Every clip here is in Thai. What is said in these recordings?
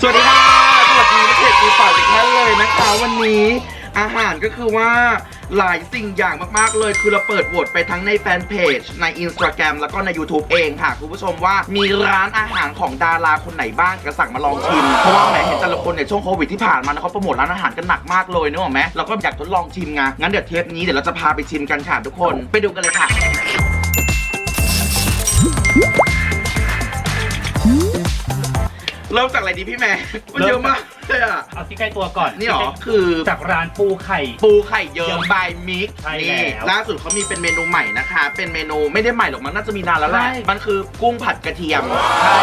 สวัสดีค่ะ สวัสดีนักเรียนครูฝ่ายอีกท่านเลยนะคะ วันนี้อาหารก็คือว่าหลายสิ่งอย่างมากๆเลย คือเราเปิดโหวตไปทั้งในแฟนเพจ ใน Instagram แล้วก็ใน YouTube เองค่ะ คุณผู้ชมว่ามีร้านอาหารของดาราคนไหนบ้างจะสั่งมาลองชิม เพราะว่าแหมเห็นแต่ละคนเนี่ยช่วงโควิดที่ผ่านมานะเขาโปรโมทร้านอาหารกันหนักมากเลยนึกออกไหมเราก็อยากทดลองชิมไงงั้นเดี๋ยวเทปนี้เดี๋ยวเราจะพาไปชิมกันค่ะทุกคน ไปดูกันเลยค่ะ เริ่มจากอะไรดีพี่แม่มันเยอะมากเลยอะเอาที่ใกล้ตัวก่อนนี่หรอ คือจากร้านปูไข่ ปูไข่เยิ้มบายมิก ใช่นี่แล้วล่าสุดเขามีเป็นเมนูใหม่นะคะ เป็นเมนูไม่ได้ใหม่หรอกมันน่าจะมีนานแล้วแหละ ใช่ มันคือกุ้งผัดกระเทียม ใช่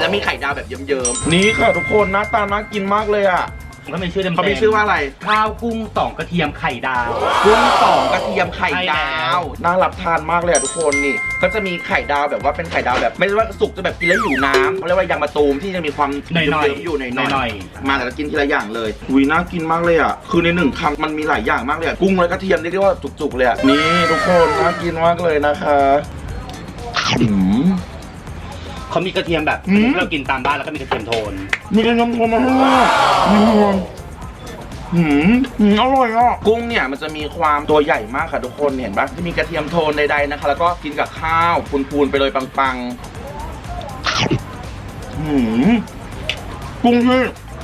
แล้วมีไข่ดาวแบบเยิ้มๆ นี่ค่ะทุกคนหน้าตาน่ากินมากเลยอะ เขามีชื่อเต็มๆเขามีชื่อว่าอะไร ข้าวกุ้งสองกระเทียมไข่ดาว กุ้งสองกระเทียมไข่ใช่แล้ดาววน่ารับทานมากเลยอะทุกคนนี่ ก็จะมีไข่ดาวแบบว่าเป็นไข่ดาวแบบ ไม่ใช่ว่าสุกจะแบบกินแล้วอยู่น้ำเขาเรียกว่ายางมะตูมที่จะมีความหน่อยๆเยิ้มๆอยู่หน่อยหน่อยๆ มาแต่ละกินทีละอย่างเลยอุ้ยน่ากินมากเลยอะคือในหนึ่งคำมันมีหลายอย่างมากเลยอะกุ้งและกระเทียมเรียกได้ว่าจุกๆเลยอะนี่ทุกคนน่ากินมากเลยนะคะอืม เขามีกระเทียมแบบอืม ที่เรากินตามบ้านแล้วก็มีกระเทียมโทน มีกระเทียมโทนมาให้ด้วยมีโทนหืมหืมอร่อยอะ กุ้งเนี่ยมันจะมีความตัวใหญ่มากค่ะทุกคนเห็นปะจะมีกระเทียมโทนใดๆนะคะ แล้วก็กินกับข้าวพูนๆไปเลยปังๆ หืมกุ้งที่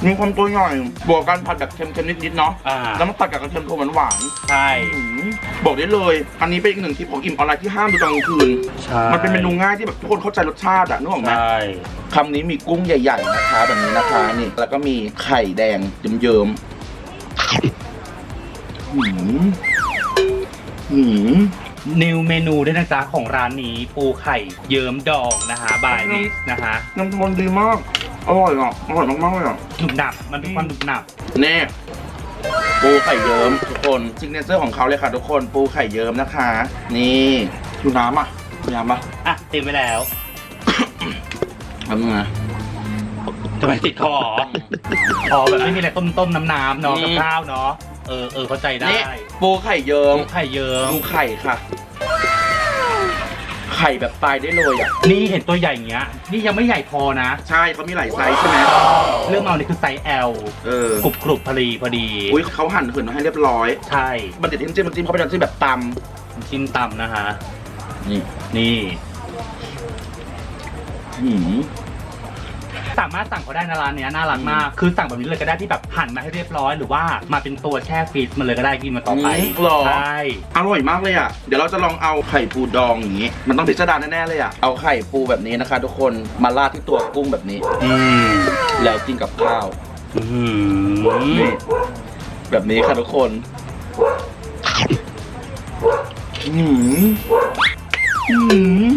มีความตัวใหญ่บวกกันผัดแบบเค็มๆนิดๆเนาะ อ่า แล้วมาผัดกับกระเทียมโทนหวานใช่ๆหืมบอกได้เลย อันนี้เป็นอีกหนึ่งทริปของอิ่มออนไลน์ที่ห้ามดูตอนกลางคืน ใช่ มันเป็นเมนูง่ายที่แบบทุกคนเข้าใจรสชาติอะนึกออกไหมใช่ คำนี้มีกุ้งใหญ่ ๆ นะคะ แบบนี้นะคะนี่ แล้วก็มีไข่แดงเยิ้มๆหืมหืม นิวเมนูด้วยนะจ๊ะของร้านนี้ปูไข่เยิ้มดองนะคะบายมิสนะคะน้ำมันดีมาก อร่อยอะอร่อยมากๆเลยอะหนุบหนับมันเป็นความหนุบหนับแน่ปูไข่เยิ้มทุกคนซิกเนเจอร์ของเขาเลยค่ะทุกคนปูไข่เยิ้มนะคะ นี่ดูน้ำอะดูน้ำปะอะเต็มไปแล้วทำไงทำไมติดคออ๋อแบบไม่มีอะไรต้มต้มๆน้ำน้ำๆเนาะอืมกับข้าวเนาะเออเออเข้าใจได้นี่ปูไข่เยิ้มปูไข่เยิ้มดูไข่ค่ะไข่แบบตายได้เลยอะ นี่เห็นตัวใหญ่อย่างเงี้ย นี่ยังไม่ใหญ่พอนะ ใช่เขามีหลายไซส์ใช่ไหมเรื่องเอานี่คือไซส์ L เออกรุบกรุบพอดีพอดี อุ้ยเขาหั่นเหินมาให้เรียบร้อย ใช่มันจะจิ้มจิ้มจิ้มเขาเป็นน้ำจิ้มแบบตชิ้นตำนะคะำนี่นี่ หืม สามารถสั่งเขาได้นะร้านเนี้ยน่ารักมากคือสั่งแบบนี้เลยก็ได้ที่แบบหั่นมาให้เรียบร้อย หรือว่ามาเป็นตัวแช่ฟรีซมาเลยก็ได้กินมาต่อไปหรอ ใช่อร่อยมากเลยอะ เดี๋ยวเราจะลองเอาไข่ปูดองอย่างนี้ มันต้องพิสดารแน่ๆเลยอะ เอาไข่ปูแบบนี้นะคะ ทุกคน มาราดที่ตัวกุ้งแบบนี้ อืมแล้วกินกับข้าวอื้อหือนี่แบบนี้ค่ะทุกคนหืมหืม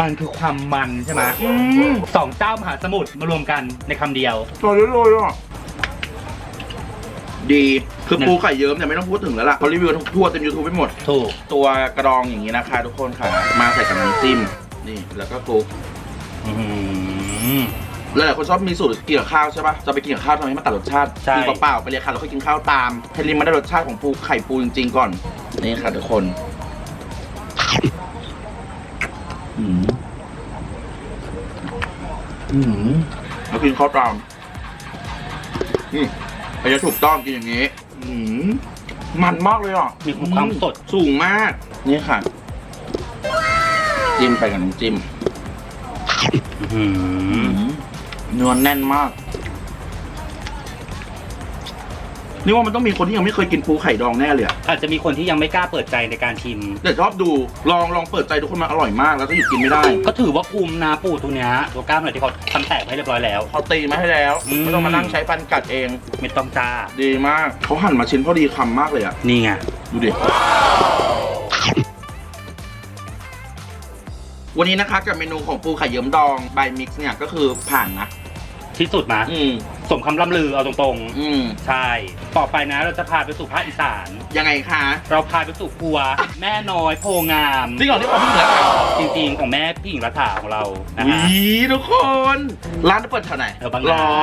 มันคือความมันใช่ไหมอืมสองเจ้ามหาสมุทรมารวมกันในคำเดียว ต่อได้เลยอะดี คือปูไข่เยิ้มเนี่ยไม่ต้องพูดถึงแล้วล่ะเขารีวิวทั่วเต็มยูทูบไปหมด ถูก ตัวกระดองอย่างนี้นะคะ ทุกคนค่ะ มาใส่กับน้ำจิ้ม นี่แล้วก็คลุกอื้อหือหลายๆคนชอบมีสูตรกินกับข้าวใช่ปะจะไปกินกับข้าวทำให้มันตัดรสชาติใช่กินเปล่าๆไปเลยค่ะแล้วค่อยกินข้าวตามให้ลิ้มมันได้รสชาติของปูไข่ปูจริงๆก่อน นี่ค่ะทุกคน อืมแล้วกินข้าวตามอืมอันนี้ถูกต้องกินอย่างนี้ อืมมันมากเลยอะมีความสด สูงมาก นี่ค่ะ จิ้มไปกับน้ำจิ้มอื้อหือเนื้อแน่นมาก นี่ว่ามันต้องมีคนที่ยังไม่เคยกินปูไข่ดองแน่เลยอะอาจจะมีคนที่ยังไม่กล้าเปิดใจในการชิม แต่ชอบดูลองลองเปิดใจทุกคนมันอร่อยมากแล้วก็หยุดกินไม่ได้ ก็ถือว่าคุมนะปูตัวเนี้ยตัวกล้ามหน่อยที่เขาทำแตกให้เรียบร้อยแล้ว เขาตีมาให้แล้วอืม ไม่ต้องมานั่งใช้ฟันกัดเอง ไม่ต้องจ้าดีมากเขาหั่นมาชิ้นพอดีคำมากเลยอะนี่ไงดูดิวันนี้นะคะกับเมนูของปูไข่เยิ้มดองบายมิกซ์เนี่ยก็คือผ่านนะที่สุดมาอืม สมคำล่ำลือเอาตรงอืมๆ ใช่ ต่อไปนะเราจะพาไปสู่ภาคอีสาน ยังไงคะ เราพาไปสู่ครัว แม่น้อยโพงาม จริงเหรอที่เขาเพิ่งเหลือข่าวจริงๆ ของแม่พี่หญิงรัฐาของเรานะอีฮะทุกคน ร้านเปิดแถวไหนแถวบางหรนาอ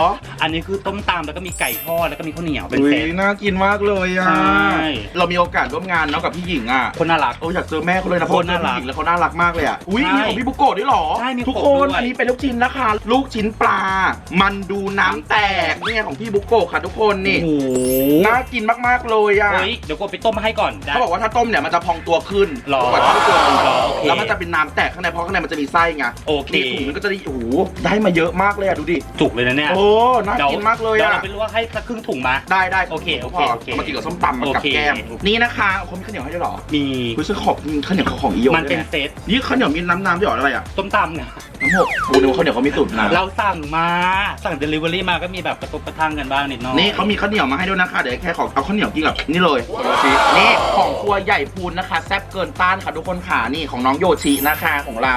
อันนี้คือต้มตำแล้วก็มีไก่ทอดแล้วก็มีข้าวเหนียวเป็นอุ้เซยตน่ากินมากเลยอะ ใช่ เรามีโอกาสร่วมงานเนาะกับพี่หญิงอะคนน่ารัก โอ้อยากเจอแม่เขาเลยนะเพโคราะตรเจอน่ารักพี่หญิงแล้วเขาน่ารักมากเลยอะ อุ้ยใช่มีของพี่บุโกะด้วยเหรอ ใช่มีทุกของคน ด้วย อันนี้เป็นลูกชิ้นนะคะ ลูกชิ้นปลา มันดูน้ำแตกเนี่ยของพี่บุโกะค่ะทุกคนนี่โอ้โหน่ากินมากๆเลยอะเฮ้ยเดี๋ยวกูไปต้มมาให้ก่อนได้ เขาบอกว่าถ้าต้มเนี่ยมันจะพองตัวขึ้นหรอกว่าถ้าไม่ตัวนึงหรอโอเคแล้วมันจะเป็นน้ำแตกข้างในเพราะข้างในมันจะมีไส้ไงโอเค นี่ถุงนึงก็จะได้โอ้โหได้มาเยอะมากเลยอะดูดิจุกเลยนะเนี่ยโอ้น่าดี๋วกินมากเลยดี๋วอะ เราไปลวกให้สักครึ่งถุงมา ได้ได้โอเคโอเคพโอเคามากินกับส้มตำมากับโอเค แก้มนี่นะคะคนมีข้าวเหนียวให้ด้วยเหรอมี คุณจะขอบข้าวเหนียวของอีโยมันเป็นด้วยะเซตนี่ข้าวเหนียวมีน้ำน้ำที่หรออะไรอะต้มตำเนี่ยน้ำหกกูนึกว่าข้าวเหนียวเขามีสูตรนะเราสั่งมา สั่งเดลิเวอรี่มาก็มีแบบกระทบกระทั่งกันบ้างนิดหน่อย นี่เขามีข้าวเหนียวมาให้ด้วยนะคะ เดี๋ยวแค่ขอเอาข้าวเหนียวกินกับนี่เลยโยชินี่ของครัวใหญ่พูนนะคะ แซ่บเกินต้านค่ะทุกคนค่ะนี่ของน้องโยชินะคะของเรา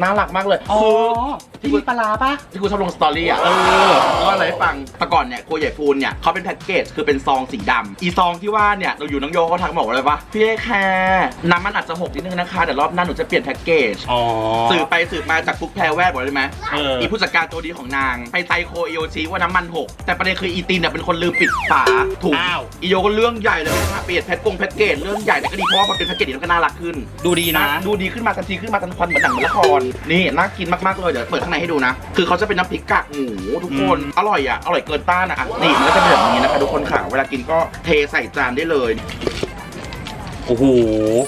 น่ารักมากเลยอ๋อ คือ ที่มีปลาร้าปะ ที่กูชอบลงสตอรี่อะเออก็อะไรให้ฟังแต่ก่อนเนี่ยครัวใหญ่ฟูนเนี่ยเขาเป็นแพ็กเกจคือเป็นซองสีดำอีซองที่ว่าเนี่ยเราอยู่น้องโยเขาทักมาบอกว่าอะไรปะพี่เอแคร์น้ำมันอาจจะหกนิดนึงนะคะเดี๋ยวรอบหน้าหนูจะเปลี่ยนแพ็กเกจอ๋อสืบไปสืบมาจากฟุกแพรแวดบอกเลยไหม เอออีผู้จัดการตัวดีของนาง ไปไซโคอีโอชิว่าน้ำมันหก แต่ประเด็นคืออีตีนเนี่ยเป็นคนลืมปิดฝาถุงอ้าว อีโยก็เรื่องใหญ่เลยนะคะเปลี่ยนแพ็กกงแพ็กเกจเรื่องใหญ่แต่ก็ดีเพราะว่ามันเป็นแพ็กเกจที่มันก็น่ารักขึ้นดูดีนะ ดูดีขึ้นมาทันทีขึ้นมาทันควันเหมือนหนังเหมือนละครนี่น่ากินมากๆเลยเดี๋ยวเปิดข้างในให้ดูนะ คือเขาจะเป็นน้ำพริกกากหมูทุกคนอืมอร่อยอะ อร่อยเกินต้านอะอะ นี่มันก็จะเป็นแบบนี้นะคะทุกคนค่ะ เวลากินก็เทใส่จานได้เลยโอ้โห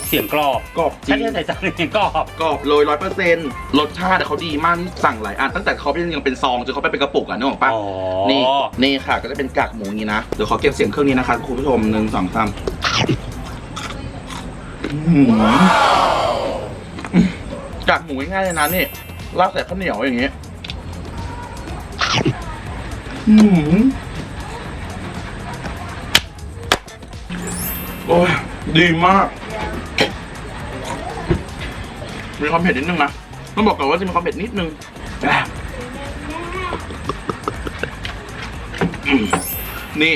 เสียงกรอบกรอบจริถ้างเทียบใส่จานเสียงกรอบกรอบเลยร้อยเปอร์เซ็นต์รสชาติเขาดีมากนี่สั่งหลายอันตั้งแต่เขาเป็นยังเป็นซองจนเขาไปเป็นกระปุกอะนึกออกปะอ๋อนี่นี่ค่ะก็จะเป็นกากหมูอย่างนี้นะ เดี๋ยวขอเก็บเสียงเครื่องนี้นะคะคุณผู้ชมหนึ่งสองสามอื้อหือกากหมูง่ายๆเลยนะนี่ ราดใส่ข้าวเหนียวอย่างนี้อือหือโอ้ยดีมาก มีความเผ็ดนิดนึงนะต้องบอกก่อนว่าจะมีความเผ็ดนิดนึงนี่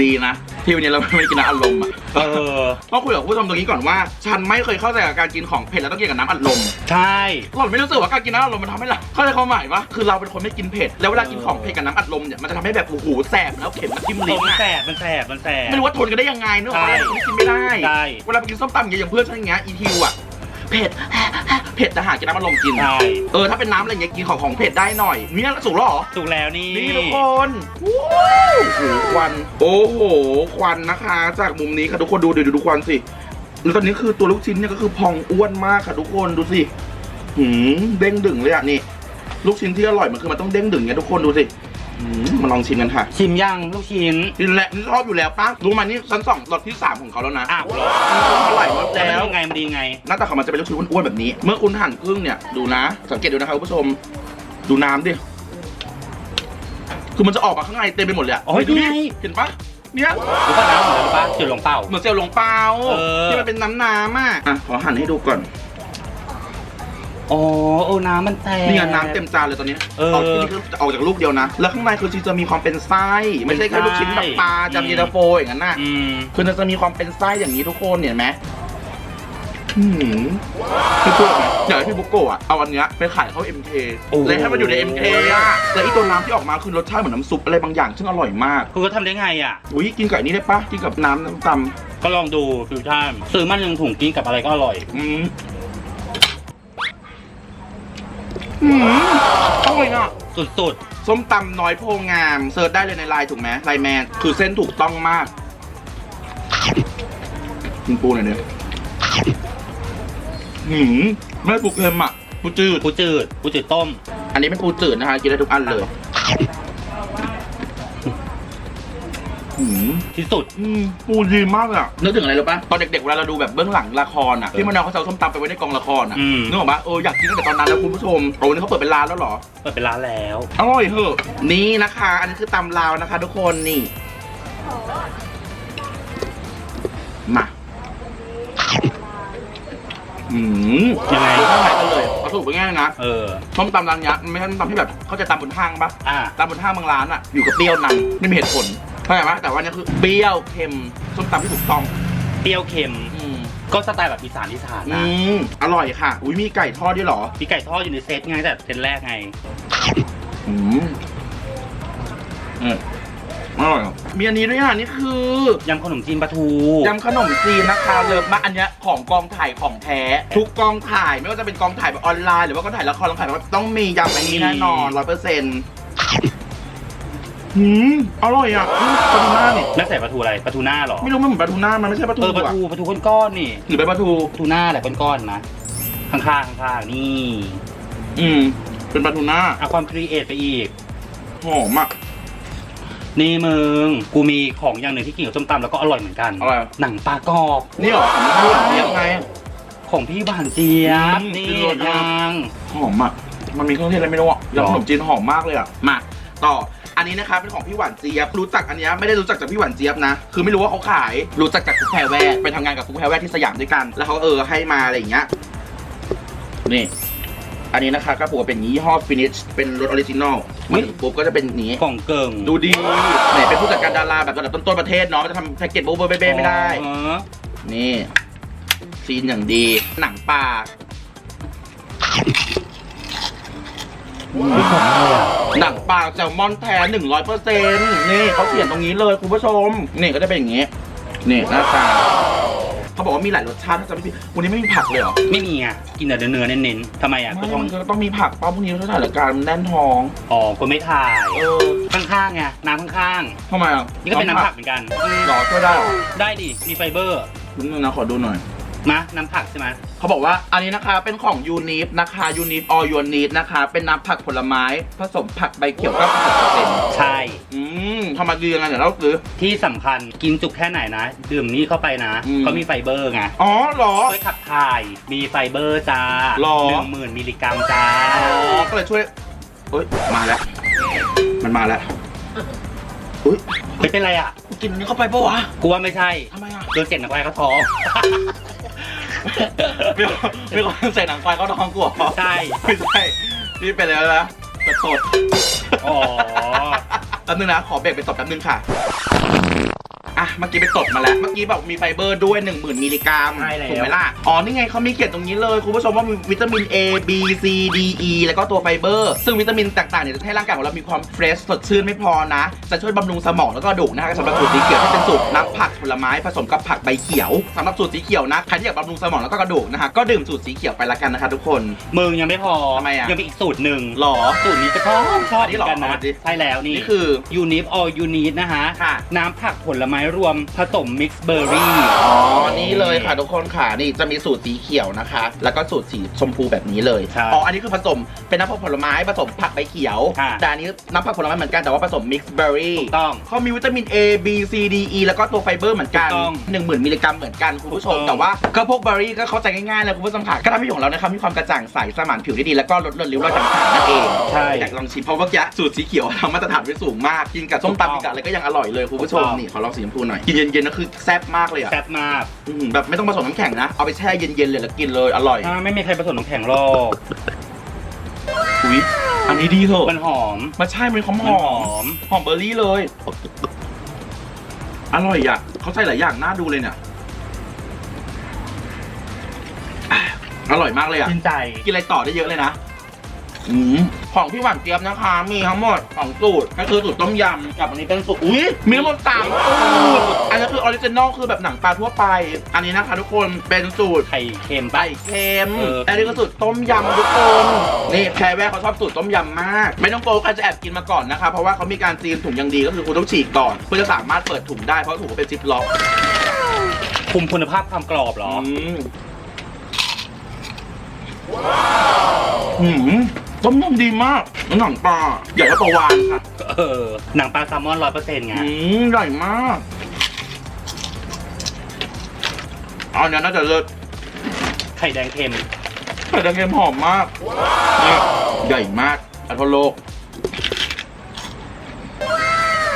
ดีนะ ที่วันนี้เราไม่กินน้ำอัดลมอะ เออต้องคุยกับผู้ชมตรงนี้ก่อนว่า ฉันไม่เคยเข้าใจกับการกินของเผ็ดแล้วต้องกินกับน้ำอัดลมใช่ หล่อนไม่รู้สึกว่าการกินน้ำอัดลมมันทำให้เราเข้าใจความหมายปะคือเราเป็นคนไม่กินเผ็ดแล้วเวลากินของเผ็ดกับน้ำอัดลมเนี่ยมันจะทำให้แบบโอ้โหแสบแล้วเข็มมันทิ่มโอ้ลิ้นมันอะ แสบมันแสบมันแสบ ไม่รู้ว่าทนกันได้ยังไงเนกอะใช่ไม่กินไม่ได้ ใช่ เวลาไปกินส้มตำอย่างเงี้ยอย่างเพื่อนฉันอย่างเงี้ยอีทิวอะ เผ็ดเผ็ดแต่หากินน้ำอัดลมกิน ใช่ เออถ้าเป็นน้ำอะไรอย่างเงี้ยกินของของเผ็ดได้หน่อยเนี่ยสุกแล้วเหรอ ถูกแล้วนี่ นี่ทุกคนว้าวโอ้โหควัน โอ้โห ควันนะคะ จากมุมนี้ค่ะทุกคนดูดูดูควันสิแล้วตอนนี้คือตัวลูกชิ้นเนี่ยก็คือพองอ้วนมากค่ะทุกคนดูสิหืมเด้งดึงเลยอะนี่ ลูกชิ้นที่อร่อยมันคือมันต้องเด้งดึงเนี่ยทุกคนดูสิหื มมาลองชิมกันค่ะ ชิมยังลูกชิ้น นี่แหละนี่ชอบอยู่แล้วป้ารู้ไหมานี่ชั้นสองรสที่สามของเขาแล้วนะอ้าวเหรออร่อยมากแล้วแล้วมันดีไงมันดีไง หน้าตาของมันจะเป็นลูกชิ้นอ้วนๆแบบนี้ เมื่อคุณหั่นครึ่งเนี่ยดูนะ สังเกตดูนะครับคุณผู้ชม ดูน้ำดิ คือมันจะออกมาข้างในเต็มไปหมดเลยอะโอ้ยดูดินี่ไงเห็นปะเนี่ย หรือว่าน้ำเหมือนหรือปะจืดลงเป่า เหมือนเซลล์หลงเปาเออ ที่มันเป็นน้ำน้ำๆอะอะขอหั่นให้ดูก่อน อ๋อโอ้น้ำมันแตกนี่ไงน้ำเต็มจานเลยตอนนี้เอออที่นี่คือจะออกจากลูกเดียวนะ แล้วข้างในคือจริงจะมีความเป็นไส้ ไม่ใช่แค่ลูกชิ้นแบบปลาใช่จำเย็นตาโฟอย่างนั้นน่ะ อืม คือมันจะมีความเป็นไส้อย่างนี้ทุกคนเห็นไหมหืมพี่พูดไหมอยากให้พี่บุกโกะอะเอาอันเนี้ยไปขายเข้า MK โอ้เลยให้มันอยู่ใน MK อะแล้วไอีตัวน้ำที่ออกมาคือรสชาติเหมือนน้ำซุปอะไรบางอย่างซึ่งอร่อยมาก คุณก็ทำได้ไงอะ อุ้ยกินกับอันนี้ได้ปะกินกับน้ำน้ำตก็ลองดูฟิวชั่นซื้อมันหนึ่งถุงกินกับอะไรก็อร่อยำอืม อืมอร่อยอะสุดส้มตำน้อยโพงาม เซิร์ชได้เลยในไลน์ถูกไหมไลน์แมน คือเส้นถูกต้องมากกินปูหน่อยเนี่ยหืมไม่ปูเค็มอะปูจืดๆปูจืดปูจืดต้ม อันนี้เป็นปูจืดนะคะกินได้ทุกอันเลย ที่สุด อืมปูดีมากเลยอะนึกถึงอะไรรู้ปะตอนเด็กๆเวลาเราดูแบบเบื้องหลังละครอะที่มันเอาเขาจะเอาส้มตำไปไว้ในกองละครอะอืม นึกออกปะเอออยากกินตั้งแต่ตอนนั้นแล้วคุณผู้ชมโอ้วันนี้เขาเปิดเป็นร้านแล้วเหรอ เปิดเป็นร้านแล้ว อร่อยเหอะนี่นะคะ อันนี้คือตำลาวนะคะ ทุกคนนี่มาอืมยังไงดูข้างในกันเลยเอาสูตรไปง่ายๆนะเออ ส้มตำร้านยักษ์มันไม่ใช่ส้มตำที่แบบเขาจะตำบนห้างปะอะ ตำบนห้างบางร้านอะอยู่กับเปรี้ยวนำไม่มีเหตุผล เข้าใจไหมแต่ว่าเนี่ยคือเปรี้ยวเค็มส้มตำที่ถูกต้องเปรี้ยวเค็ม อืมก็สไตล์แบบอีสานอีสานอืนะมอร่อยค่ะ อุ้ยมีไก่ทอดด้วยเหรอมีไก่ทอดอยู่ในเซตไงแต่เซตแรกไง อืมอืมอร่อยอะมีอันนี้ด้วยอะนี่คือยำขนมจีนปลาทู ยำขนมจีนนะคะเลิฟมากอันเนี้ยของกองถ่ายของแท้ ทุกกองถ่ายไม่ว่าจะเป็นกองถ่ายแบบออนไลน์หรือว่ากองถ่ายละครกองถ่ายแบบต้องมียำอันนี้แน่นอนร้อยเปอร์เซ็นต์ หืมอร่อยอะอืมปลาทูน่านี่แล้วใส่ปลาทูอะไรปลาทูหน้าเหรอไม่รู้มันเหมือนปลาทูน่ามันไม่ใช่ปลาทูเออปลาอะทูปลาทูก้อนๆนี่หรือเป็นปลาทู ปลาทูหน้าแหละก้อนๆนะข้างๆข้างๆนี่อืม เป็นปลาทูน่าเอาความครีเอทไปอีก หอมอะ นี่มึงกูมีของอย่างหนึ่งที่กินกับส้มตำแล้วก็อร่อยเหมือนกันอะไรหนังปลากรอบ นี่เหรอของพี่หวานเจี๊ยบไง ของพี่หวานเจี๊ยบอืมนี่กินรสยัง หอมอะ มันมีเครื่องเทศอะไรไม่รู้อะหรอยำขนมจีนหอมมากเลยอะ มา ต่อ อันนี้นะคะเป็นของพี่หวานเจี๊ยบ รู้จักอันเนี้ยไม่ได้รู้จักจากพี่หวานเจี๊ยบนะ คือไม่รู้ว่าเขาขาย รู้จักจากคุกแพรแวกไปทำงานกับคุกแพรแวกที่สยามด้วยกัน แล้วเขาเออให้มาอะไรอย่างเงี้ย นี่ อันนี้นะคะก็ปกเป็นยี่ห้อฟินิชเป็นรสออริจินอลมาถึงปุ๊บก็จะเป็นอย่างนี้ กล่องเกิงดูดีไหนเป็นผู้จัดการดาราแบบระดับต้นๆประเทศเนาะจะทำแพ็กเกจโบโบเบ้ๆไม่ได้ อ๋อนี่ซีนอย่างดี หนังปลา พี่ของอะไรอะหนังปลาแซลมอนแท้หนึ่งร้อยเปอร์เซ็นต์นี่เขาเขียนตรงนี้เลยคุณผู้ชม นี่ก็จะเป็นอย่างงี้ นี่หน้าตาเขาบอกว่ามีหลายรสชาติถ้าจะไม่ผิดวันนี้ไม่มีผักเลยเหรอ ไม่มีไงกินแต่เนื้อๆเน้นๆทำไมอะไม่กูต้อง มันก็ต้องมีผักป้าพวกนี้เขาถ่ายรายการมันแน่นท้อง อ๋อกูไม่ถ่าย เออ ข้างๆไง น้ำข้างทำไมอะๆนี่ก็เป็นน้ำผักเหมือนกัน หรอช่วยได้เหรอได้ดิ มีไฟเบอร์นิดนึงนะขอดูหน่อย มาน้ำผักใช่ไหมเขาบอกว่าอันนี้นะคะเป็นของยูนิฟนะคะยูนิฟออยูนิฟนะคะ เป็นน้ำผักผลไม้ ผสมผักใบเขียวก็90%ใช่ อืมทำมาดียังไงเดี๋ยวเราซื้อ ที่สำคัญกินจุกแค่ไหนนะ ดื่มนี่เข้าไปนะอืม เขามีไฟเบอร์ไงอ๋อเหรอ ช่วยขับถ่ายมีไฟเบอร์จ้าหรอหนึ่งหมื่นมิลลิกรัมจ้าอ๋อก็เลยช่วยเอ้ยมาแล้ว มันมาแล้วอุ้ยไม่เป็นไรอะกูกินอันนี้เข้าไปปะวะกูว่าไม่ใช่ทำไมอะโดนเจ็บหนักไปเขาท้อง มีคนมีคนใส่หนังควายเข้าท้องกูเหรอใช่ ไม่ใช่นี่เป็นแล้วนะตะโกดอ๋อ แป๊บนึงนะ ขอเบรกไปตบแป๊บนึงค่ะ อะเมื่อกี้ไปตบมาแล้ว เมื่อกี้บอกมีไฟเบอร์ด้วย 10,000 มิลลิกรัมใช่แล้ว ถูกไหมล่ะ อ๋อ นี่ไงเขามีเขียนตรงนี้เลย คุณผู้ชมว่ามีวิตามิน A B C D E แล้วก็ตัวไฟเบอร์ ซึ่งวิตามินต่างๆเนี่ยจะให้ร่างกายของเรามีความเฟรชสดชื่นไม่พอนะ จะช่วยบำรุงสมองแล้วก็กระดูกนะคะสำหรับสูตรสีเขียวที่เป็นสูตรน้ำผักผลไม้ผสมกับผักใบเขียวสำหรับสูตรสีเขียวนะใครที่อยากบำรุงสมองแล้วก็กระดูกนะคะก็ดื่มสูตรสีเขียวไปละกันนะคะทุกคน มึงยังไม่พอทำไมอะ ยังมีอีกสูตรหนึ่งหรอ สูตรนี้จะชอบชอบอันนี้เหรอกันนะเอามาดิ ใช่แล้วนี่นี่คือ ยูนิฟออยูนิฟนะฮะค่ะ น้ำผักผลไม้รวมผสมมิกซ์เบอร์รี่ อ๋อ นี่เลยค่ะทุกคนค่ะ นี่จะมีสูตรสีเขียวนะคะ แล้วก็สูตรสีชมพูแบบนี้เลยครับอ๋อ อันนี้คือผสมเป็นน้ำผักผลไม้ผสมผักใบเขียว ค่ะแต่อันนี้น้ำผักผลไม้เหมือนกันแต่ว่าผสมมิกซ์เบอร์รี่ถูกต้องเขามีวิตามิน A B C D E แล้วก็ตัวไฟเบอร์เหมือนกันถูกต้องหนึ่งหมื่นมิลลิกรัมเหมือนกันคุณผู้ชม ถูกต้อง แต่ว่าก็พวกเบอร์รี่ก็เข้าใจง่ายๆเลยคุณผู้ชมค่ะก็ทำให้ผิวของเรานะครับมีความกระจ่างใสสมานผิวได้ดีแล้วก็ลดเลือนริ้วรอยต่างๆนั่นเองใช่ อยากลองชิมเพราะเมื่อกี้สูตรสีเขียวทำมาตรฐานไว้สูงมากกินกับส้มตำกินกับอะไรก็ยังอร่อยเลยคุณผู้ชมถูกต้องนี่ขอลองสีชมพูหน่อย กินเย็นๆนะคือแซ่บมากเลยอะแซ่บมากอืมแบบไม่ต้องผสมน้ำแข็งนะ เอาไปแช่เย็นๆเลยแล้วกินเลยอร่อยอ่าไม่มีใครผสมน้ำแข็งหรอกอุ้ยอันนี้ดีเถอะมันหอมมาใช่มันหอมมันหหออม มหอมเบอร์รี่เลย อร่อยอะเขาใส่หลายอย่างน่าดูเลยเนี่ยอะอร่อยมากเลยอะ ชื่นใจกินอะไรต่อได้เยอะเลยนะ อืมของพี่หวานเจี๊ยบนะคะ มีทั้งหมดสองสูตรก็คือสูตรต้มยำกับอันนี้เป็นสูตรอุ้ยมีทั้งหมดสามสูตรอันนี้คือออริจินอลคือแบบหนังปลาทั่วไป อันนี้นะคะทุกคนเป็นสูตรไข่เค็มไก่ปะเค็มเออ อันนี้ก็สูตรต้มยำทุกคนนี่แพรแวกเขาชอบสูตรต้มยำมาก ไม่ต้องโกลัวใครจะแอบกินมาก่อนนะคะ เพราะว่าเขามีการซีนถุงอย่างดีก็คือคุณต้องฉีกก่อนเพื่อจะสามารถเปิดถุงได้เพราะถุงเขาเป็นซิปล็อกคุมคุณภาพความกรอบเหรอมอืม ต้มยำดีมากน้ำหนังปลาใหญ่เท่าปลาวานค่ะเออ หนังปลาแซลมอนร้อยเปอร์เซ็นต์ไง อืมใหญ่มากเอาเนี้ยน่าจะเลิศไข่แดงเค็มไข่แดงเค็มหอมมากนี่ใหญ่มากอัลโลก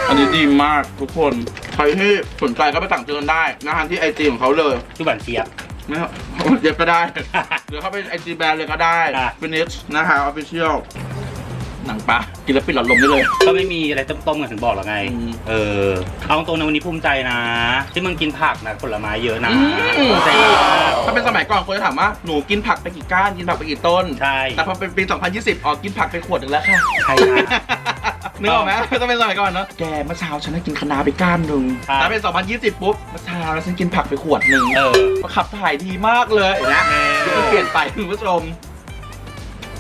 อันนี้ดีมากทุกคน ใครที่สนใจก็ไปสั่งเจอกันได้นะฮะที่ไอจีของเขาเลยชื่อหวานเจี๊ยบ ไม่เดี๋ยวก็ได้เดี๋ยวเข้าไปไอจีแบรนด์เลยก็ได้อะ ฟินิชนะคะออฟฟิเชียลหนังปลากินแล้วปิดหลอดลมได้เลย ก็ไม่มีอะไรต้มๆกันถึงบอกแล้วไง อืมเออ เอาตรงนะวันนี้ภูมิใจนะ ที่มึงกินผักนะผลไม้เยอะนะอืม ภูมิใจมากถ้าเป็นสมัยก่อนคนจะถามว่า หนูกินผักไปกี่ก้าน กินผักไปกี่ต้น ใช่แต่พอเป็นปี 2020ออกกินผักไปขวดหนึ่งแล้วค่ะ ใช่ค่ะ นึกออกไหมต้องเป็นสมัยก่อนเนอะแกเมื่อเช้าฉันได้กินคะน้าไปก้านหนึ่งใช่แต่เป็น 2020 ปุ๊บเมื่อเช้าฉันกินผักไปขวดหนึ่งเออขับถ่ายดีมากเลยนะแม่คือเปลี่ยนไปคุณผู้ชม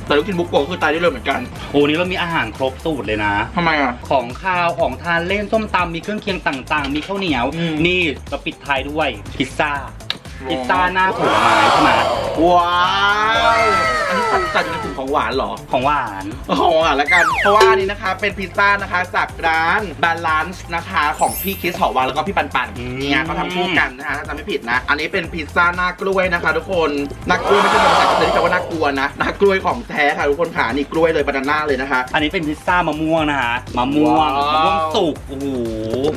แต่ลูกกินบุกโกะคือตายได้เลยเหมือนกันโอ้นี้เรามีอาหารครบสูตรเลยนะ ทำไมอะ ของข้าวของทานเล่นส้มตำมีเครื่องเคียงต่างๆ มีข้าวเหนียว อืม นี่เราปิดท้ายด้วยพิซซ่าพิซซ่าหน้าผลไม้ใช่ไหมว้าว อันนี้จัดจัดอยู่ในกลุ่มของหวานเหรอ ของหวาน ของหวานละกัน เพราะว่าอันนี้นะคะ เป็นพิซซ่านะคะจากร้าน Balance นะคะของพี่คริสหอวังแล้วก็พี่ปันปันอืม เนี่ยเขาทำคู่กันนะคะถ้าจำไม่ผิดนะ อันนี้เป็นพิซซ่าหน้ากล้วยนะคะ ทุกคนหน้ากล้วยไม่ใช่ภาษาอังกฤษที่แปลว่าน่ากลัวนะหน้ากล้วยของแท้ค่ะทุกคนค่ะนี่กล้วยเลยบานาน่าเลยนะคะ อันนี้เป็นพิซซ่ามะม่วงนะคะมะม่วงว้าว มะม่วงสุกโอ้โห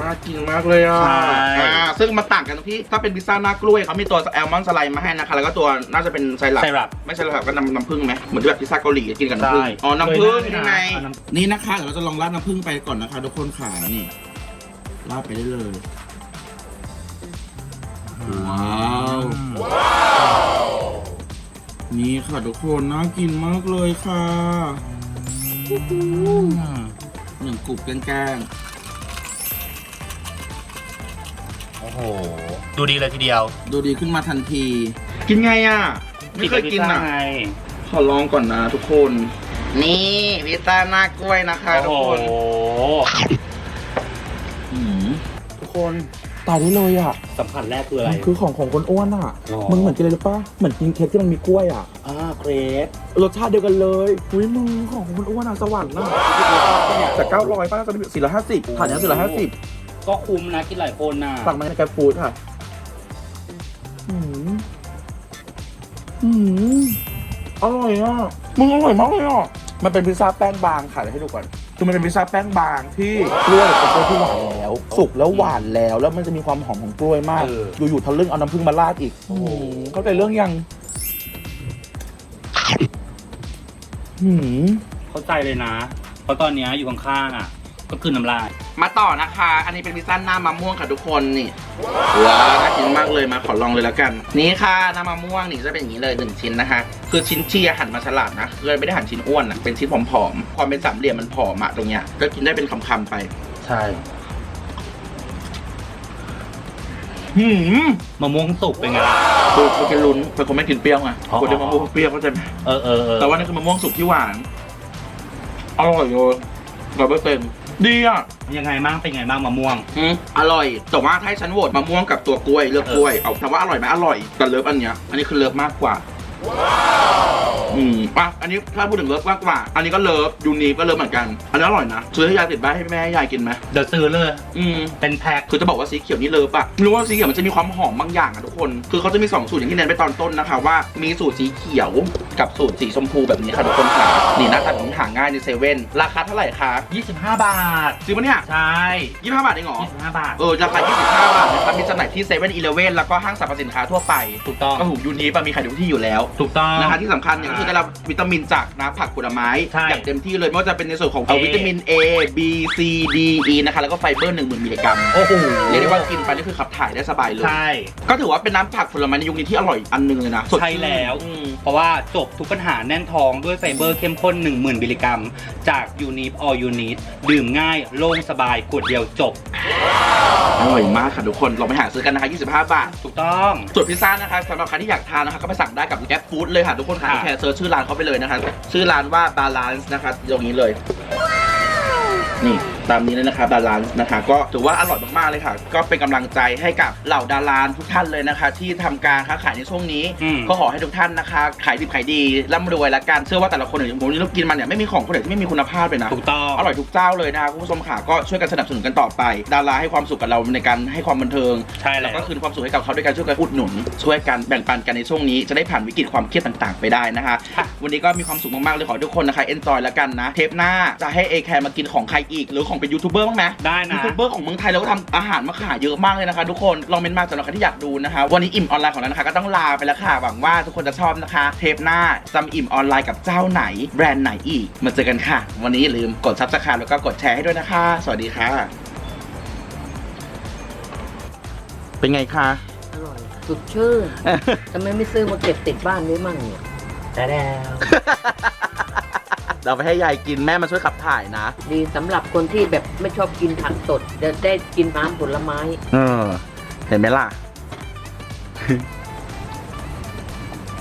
น่ากินมากเลยอะใช่ อ่าซึ่งมันต่างกันตรงที่ถ้าเป็นพิซซ่าหน้ากล้วยเขามีตัวแอลมอนด์สไลด์มาให้นะคะ แล้วก็ตัวน่าจะเป็นไซรัปไซรัปไม่ใช่ไซรัปก็น้ำน้ำผึ้งไหมเหมือนที่แบบพิซซ่าเกาหลีกินกับน้ำผึ้งใช่อ๋อน้ำผึ้งเคยนี่ได้ไงนะเอาน้ำนี่นะคะเดี๋ยวเราจะลองราดน้ำผึ้งไปก่อนนะคะทุกคนขานี่ราดไปได้เลยว้าวนี่ค่ะทุกคนน่ากินมากเลยค่ะหนึ่งกรุบแกล้งโอ้โห ดูดีเลยทีเดียว ๆดูดีขึ้นมาทันที กินไงอะไม่เคยกินอะไง ขอลองก่อนนะทุกคน นี่พิซซ่าหน้ากล้วยนะคะทุโอ้กโหคนทุกคนตายได้เลยอะสัมผัสแรกคืออะไร มันคือของของคนอ้วนอะ หรอ มึงเหมือนกินอะไรรู้ปะเหมือนกินเค้กที่มันมีกล้วยอะ อ่าเครปรสชาติเดียวกันเลยอุ้ยมึงของคนอ้วนอะสวรรค์น่ะแต่เก้าร้อยป้าจะสี่ร้อยห้าสิบฐานนี้สี่ร้อยห้าสิบก็คุ้มนะกินหลายคนน่ะสั่งมาในแกร็บฟู้ดค่ะอืมอืม อร่อยอะมึงอร่อยมากเลยอะมันเป็นพิซซ่าแป้งบางค่ะเดี๋ยวให้ดูก่อนคือมันเป็นพิซซ่าแป้งบางที่กล้วยเป็นกล้วยที่หวานแล้ว สุกแล้วหวานแล้ว แล้วมันจะมีความหอมของกล้วยมาก เอออยู่ๆทะลึ่งเอาน้ำผึ้งมาราดอีกโอ้โหมเข้าใจเรื่องยังหืม เข้าใจเลยนะ เพราะตอนเนี้ยอยู่ข้างๆอะ ก็คือน้ำลาย มาต่อนะคะ อันนี้เป็นพิซซ่าหน้ามะม่วงค่ะทุกคนนี่ ว้าวน่ากินมากเลยมาขอลองเลยแล้วกัน นี่ค่ะหน้ามะม่วงนี่จะเป็นอย่างนี้เลยหนึ่งชิ้นนะคะ คือชิ้นเชียหั่นมาฉลาดนะเลยไม่ได้หั่นชิ้นอ้วนนะเป็นชิ้นผอมๆความเป็นสามเหลี่ยมมันผอมอะตรงเนี้ยก็กินได้เป็นคำๆไปใช่หืมมะม่วงสุกเป็นไงล่ะคือคือกินลุ้นเป็นคนไม่กินเปรี้ยวไงอ๋อคนที่มะม่วงเปรี้ยวเข้าใจไหมเออเออเออแต่ว่านี่คือมะม่วงสุกที่หวานอร่อยเลยร้อยเปอร์เซ็นต์ ดีอะ ยังไงบ้างเป็นไงบ้างมะม่วง อืมอร่อย แต่ว่าถ้าให้ฉันโหวตมะม่วงกับตัวกล้วยเลือกกล้วย เอาถามว่าอร่อยไหมอร่อยแต่เลิฟอันเนี้ย อันนี้คือเลิฟมากกว่า อืมอะอันนี้ถ้าพูดถึงเลิฟมากกว่า อันนี้ก็เลิฟยูนีก็เลิฟเหมือนกัน อันนี้อร่อยนะซื้อให้ยายติดบ้านให้แม่ให้ยายกินไหมเดี๋ยวซื้อเลย อืม เป็นแพ็คคือจะบอกว่าสีเขียวนี่เลิฟอะไม่รู้ว่าสีเขียวมันจะมีความหอมบางอย่างอะทุกคน คือเขาจะมีสองสูตรอย่างที่เน้นไปตอนต้นนะคะว่ามีสูตรสีเขียวกับสูตรสีชมพูแบบนี้ค่ะทุกคนค่ะนี่หน้าตาผมหาง่ายในเซเว่นราคาเท่าไหร่คะ25 บาท ซื้อปะเนี่ยใช่ยี่สิบห้าบาทเองเหรอ25 บาท เออราคา25 บาทนะครับมีจำหน่ายที่เซเว่นอีเลเว่นแล้วก็ห้างสรรพสินค้าทั่วไปถูกต้อง ก็ถูกยูนีปะมีขายทุกที่อยู่แล้วถูกต้องนะคะที่สำคัญเนี่ยก็คือได้รับวิตามินจากน้ำผักผลไม้ ใช่ อย่างเต็มที่เลยไม่ว่าจะเป็นในส่วนของเอา A วิตามิน A B C D E นะคะแล้วก็ไฟเบอร์ 1 0,000 มิลลิกรัมโอ้โหเรียกได้ว่ากินไปนี่คือขับถ่ายได้สบายเลย ใช่ ก็ถือว่าเป็นน้ำผักผลไม้ในยุคนี้ที่อร่อยอันหนึงเลยนะสดใช่ชื่นแล้ว อืม เพราะว่าจบทุกปัญหาแน่นท้องด้วยไฟเบอร์เข้มข้น 10,000มิลลิกรัม จากยูนิฟออยูนิตดื่มง่าย โล่งสบายขวดเดียวจบ อร่อยมากค่ะทุกคนลองไปหาซื้อกันนะคะ 25 บาท ถูกต้อง ส่วนพิซซ่านะคะสำหรับใครที่อยากทานนะคะก็ไปสั่งได้กับแก p ฟู้ดเลยค่ะทุกคนค่ะค่ะแค่เซิร์ชชื่อร้านเขาไปเลยนะคะ ชื่อร้านว่า Balance นะคะตรงนี้เลย นี่ ตามนี้เลยนะคะ Balance นะคะ ก็ถือว่าอร่อยมากๆเลยค่ะ ก็เป็นกำลังใจให้กับเหล่าดาราทุกท่านเลยนะคะ ที่ทำการค้าขายในช่วงนี้ อืม ก็ขอให้ทุกท่านนะคะ ขายดีขายดีร่ำรวยละกันเชื่อว่าแต่ละคนเนี่ยผมนี่เรากินมันเนี่ยไม่มีของคนไหนที่ไม่มีคุณภาพเลยนะ ถูกต้อง อร่อยทุกเจ้าเลยนะคะคุณผู้ชมค่ะก็ช่วยกันสนับสนุนกันต่อไป ดาราให้ความสุขกับเราในการให้ความบันเทิงใช่แล้แล้ววก็คืนความสุขให้กับเขาด้วยการช่วยกันอุดหนุน ช่วยกันแบ่งปันกันในช่วงนี้จะได้ผ่านวิกฤตความเครียดต่างๆ ไปได้นะคะค่ะวันนี้ก็มีความสุขมากๆเลยขอให้ทุกคนนะคะเอนจอยแล้วกันนะ เทปหน้าจะให้เอแคร์มากินของใครอีก หรือของเป็นยูทูบเบอร์บ้างไหมได้ยูนะทูบเบอร์ของเมืองไทยเราก็ทำอาหารมาขายเยอะมากเลยนะคะ ทุกคนลองเมนต์มาสำหรับใครที่อยากดูนะคะวันนี้อิ่มออนไลน์ของเรานะคะ ก็ต้องลาไปแล้วค่ะหวังว่าทุกคนจะชอบนะคะ เทปหน้าจะมาอิ่มออนไลน์กับเจ้าไหน แบรนด์ไหนอีกมาเจอกันค่ะ วันนี้อย่าลืมกดซับสไครต์แล้วก็กดแชร์ให้ด้วยนะคะ สวัสดีค่ะ เป็นไงคะ อร่อยสุดชื่นทำไมไม่ซื้อมาเก็บติดบ้านไว้มั่งเนี่ยแต่แล้ว เราไปให้ยายกินแม่มาช่วยขับถ่ายนะ ดีสำหรับคนที่แบบไม่ชอบกินผักสดเดี๋ยวได้กินน้ำผลไม้ เออ เห็นไหมล่ะ